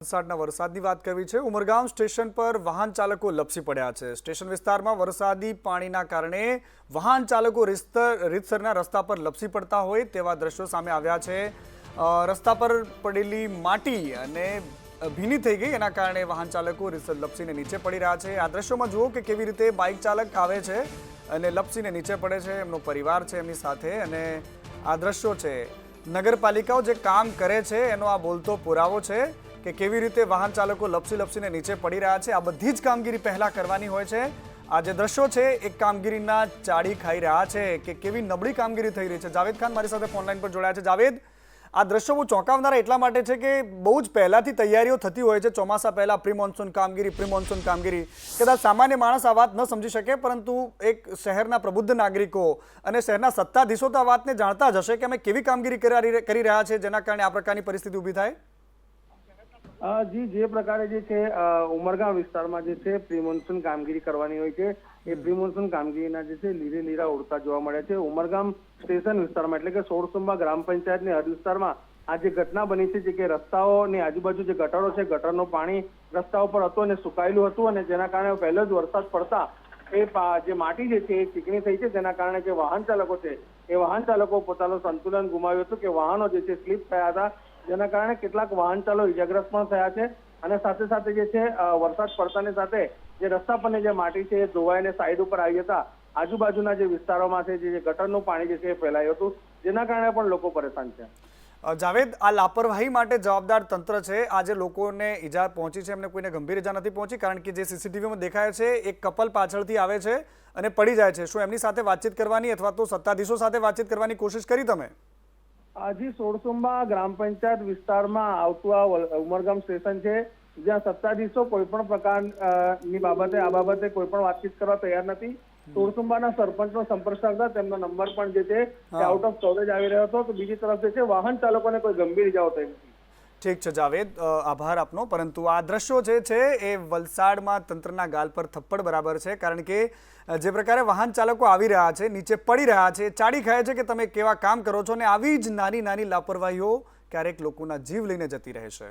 વલસાડના વરસાદની વાત કરવી છે, ઉમરગામ સ્ટેશન પર વાહન ચાલકો લપસી પડ્યા છે. સ્ટેશન વિસ્તારમાં વરસાદી પાણીના કારણે વાહન ચાલકો રીતસર, રીતસરના રસ્તા પર લપસી પડતા હોય તેવા દ્રશ્યો સામે આવ્યા છે. રસ્તા પર પડેલી માટી અને ભીની થઈ ગઈ, એના કારણે વાહન ચાલકો રીતસર લપસીને નીચે પડી રહ્યા છે. આ દ્રશ્યોમાં જુઓ કે કેવી રીતે બાઇક ચાલક આવે છે અને લપસીને નીચે પડે છે, એમનો પરિવાર છે, એમની સાથે. અને આ દ્રશ્યો છે, નગરપાલિકાઓ જે કામ કરે છે, એનો આ બોલતો પુરાવો છે. કે કેવી રીતે વાહન ચાલકો લપસી લપસીને નીચે પડી રહ્યા છે. આ બધી જ કામગીરી પહેલાં કરવાની હોય છે. આ જે દ્રશ્યો છે, એક કામગીરીના ચાડી ખાઈ રહ્યા છે કે કેવી નબળી કામગીરી થઈ રહી છે. જાવેદ ખાન મારી સાથે ફોનલાઈન પર જોડાયા છે. જાવેદ, આ દ્રશ્યો બહુ ચોંકાવનારા એટલા માટે છે કે બહુ જ પહેલાંથી તૈયારીઓ થતી હોય છે. ચોમાસા પહેલાં પ્રી મોન્સૂન કામગીરી પ્રી મોન્સૂન કામગીરી. કદાચ સામાન્ય માણસ આ વાત ન સમજી શકે, પરંતુ એક શહેરના પ્રબુદ્ધ નાગરિકો અને શહેરના સત્તાધીશો તો આ વાતને જાણતા જ હશે કે અમે કેવી કામગીરી કરી રહ્યા છે, જેના કારણે આ પ્રકારની પરિસ્થિતિ ઊભી થાય. જી જે પ્રકારે જે છે ઉમરગામ વિસ્તારમાં જે છે પ્રી મોન્સૂન કામગીરી કરવાની હોય છે. એ પ્રી મોન્સૂન કામગીરીના જે છે લીરે લીરા ઉડતા જોવા મળે છે. ઉમરગામ સ્ટેશન વિસ્તારમાં એટલે કે સોળસુંબા ગ્રામ પંચાયતની હદ વિસ્તારમાં આ જે ઘટના બની છે જે કે રસ્તાઓની આજુબાજુ જે ગટરો છે ગટરનું પાણી રસ્તા ઉપર હતું અને સુકાયેલું હતું અને જેના કારણે પહેલો જ વરસાદ પડતા એ જે માટી જે છે એ ચીકણી થઈ છે. જેના કારણે જે વાહન ચાલકો છે એ વાહન ચાલકો પોતાનું સંતુલન ગુમાવ્યું હતું કે વાહનો જે છે સ્લીપ થયા હતા. જેના કારણે કેટલાક વાહન ચાલો ઇજાગ્રસ્ત પણ થયા છે અને સાથે સાથે જે છે વરસાદ પડતાની સાથે જે રસ્તા પરની જે માટી છે એ ધોવાઈને સાઈડ ઉપર આવી હતા આજુબાજુના જે વિસ્તારોમાં છે, જે ગટરનું પાણી જે છે એ ફેલાયું હતું. જેના કારણે પણ લોકો પરેશાન છે. જાવેદ, આ લાપરવાહી માટે જવાબદાર તંત્ર છે. આજે લોકોને ઈજા પહોંચી છે, એમને કોઈને ગંભીર ઈજા નથી પહોંચી, કારણ કે જે સીસીટીવીમાં દેખાય છે, એક કપલ પાછળથી આવે છે અને પડી જાય છે. શું એમની સાથે વાતચીત કરવાની અથવા તો સત્તાધીશો સાથે વાતચીત કરવાની કોશિશ કરી તમે? હજી સોળસુંબા ગ્રામ પંચાયત વિસ્તારમાં આવતું આ ઉમરગામ સ્ટેશન છે જ્યાં સત્તાધીશો કોઈ પણ પ્રકાર અ, ની બાબતે આ બાબતે કોઈ પણ વાતચીત કરવા તૈયાર નથી. સોળસુંબાના સરપંચનો સંપર્ક સાધતા તેમનો નંબર પણ જે છે આઉટ ઓફ સ્ટોરેજ આવી રહ્યો હતો. તો બીજી તરફ જે છે વાહન ચાલકોને કોઈ ગંભીર ઇજાઓ થઈ નથી. ઠીક છે જાવેદ આભાર આપનો. પરંતુ આ દ્રશ્યો જે છે એ વલસાડમાં તંત્રના ગાલ પર થપ્પડ બરાબર છે. કારણ કે જે પ્રકારે વાહન ચાલકો આવી રહ્યા છે, નીચે પડી રહ્યા છે, ચાડી ખાય છે કે તમે કેવા કામ કરો છો અને આવી જ નાની નાની લાપરવાહીઓ ક્યારેક લોકોના જીવ લઈને જતી રહે છે.